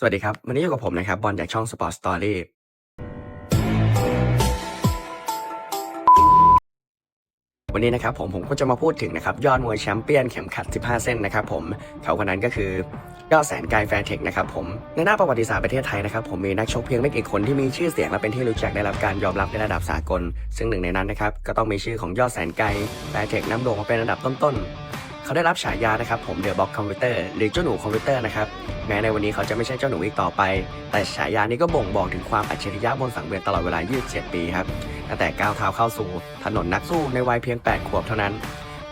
สวัสดีครับ วันนี้อยู่กับผมนะครับ บอลจากช่อง Sport Story วันนี้นะครับผมผมก็จะมาพูดถึงนะครับ ยอดมวยแชมเปี้ยนเข็มขัด 15 เส้นนะครับผมเขาคนนั้นก็คือยอดแสนไกลแฟร์เทคนะครับผมในหน้าประวัติศาสตร์ประเทศไทยนะครับผมมีนักชกเพียงไม่กี่คนที่มีชื่อเสียงและเป็นที่รู้จักได้รับการยอมรับในระดับสากล ซึ่งหนึ่งในนั้นนะครับก็ต้องมีชื่อของยอดแสนไกลแฟร์เทคน้ำโด่งมาเป็นอันดับต้นๆ เขาได้รับฉายานะครับผมเดอะบ็อกคอมพิวเตอร์หรือเจ้าหนูคอมพิวเตอร์นะครับแม้ในวันนี้เขาจะไม่ใช่เจ้าหนูอีกต่อไป แต่ฉายานี้ก็บ่งบอกถึงความอัจฉริยะบนสังเวียนตลอดเวลา 27 ปีครับตั้งแต่ก้าวเท้าเข้าสู่ถนนนักสู้ในวัยเพียง 8 ขวบเท่านั้น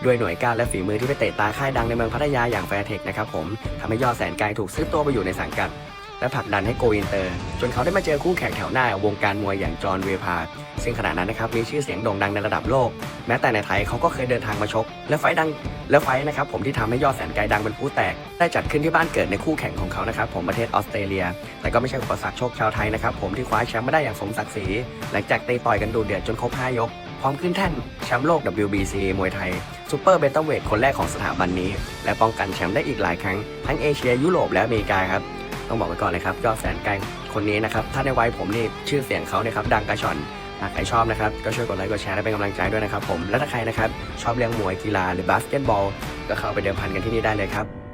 ด้วยหน่วยการและฝีมือที่ไปเตะตาค่ายดังในเมืองพัทยาอย่างแฟร์เทคนะครับผมทำให้ยอดแสนไกลถูกซื้อตัวไปอยู่ในสังกัด และผลักดันให้โกอินเตอร์ จนเขาได้มาเจอคู่แข่งแถวหน้าวงการมวยอย่างจอห์นเวพาร์ซึ่งขณะนั้นนะครับมีชื่อเสียงโด่งดังในระดับโลก แม้แต่ในไทยเขาก็เคยเดินทางมาชก และไฟดังและไฟนะครับผมที่ทำให้ยอดแสนไกลดังเป็นผู้แตก ได้จัดขึ้นที่บ้านเกิดในคู่แข่งของเขานะครับผมประเทศออสเตรเลีย แต่ก็ไม่ใช่อุปสรรคโชคชาวไทยนะครับผมที่คว้าแชมป์มาได้อย่างสมศักดิ์ศรีหลังจากตีต่อยกันดูเดือดจนครบ5ยกพร้อมขึ้นแท่นแชมป์โลก WBC มวยไทยซูเปอร์เบนตัมเวทคนแรกของสถาบันนี้ และป้องกันแชมป์ได้อีกหลายครั้ง ทั้งเอเชียยุโรปและอเมริกาครับ ต้องบอกไว้ก่อนเลยครับยอดแสนไกลคนนี้นะครับถ้าในวัยผมนี่ชื่อเสียงเขาเนี่ยครับดังกระชอนหากใครชอบนะครับก็ช่วยกดไลค์กดแชร์และเป็นกำลังใจด้วยนะครับผมและถ้าใครนะครับชอบเลี้ยงมวยกีฬาหรือบาสเกตบอล ก็เข้าไปเดิมพันกันที่นี่ได้เลยครับ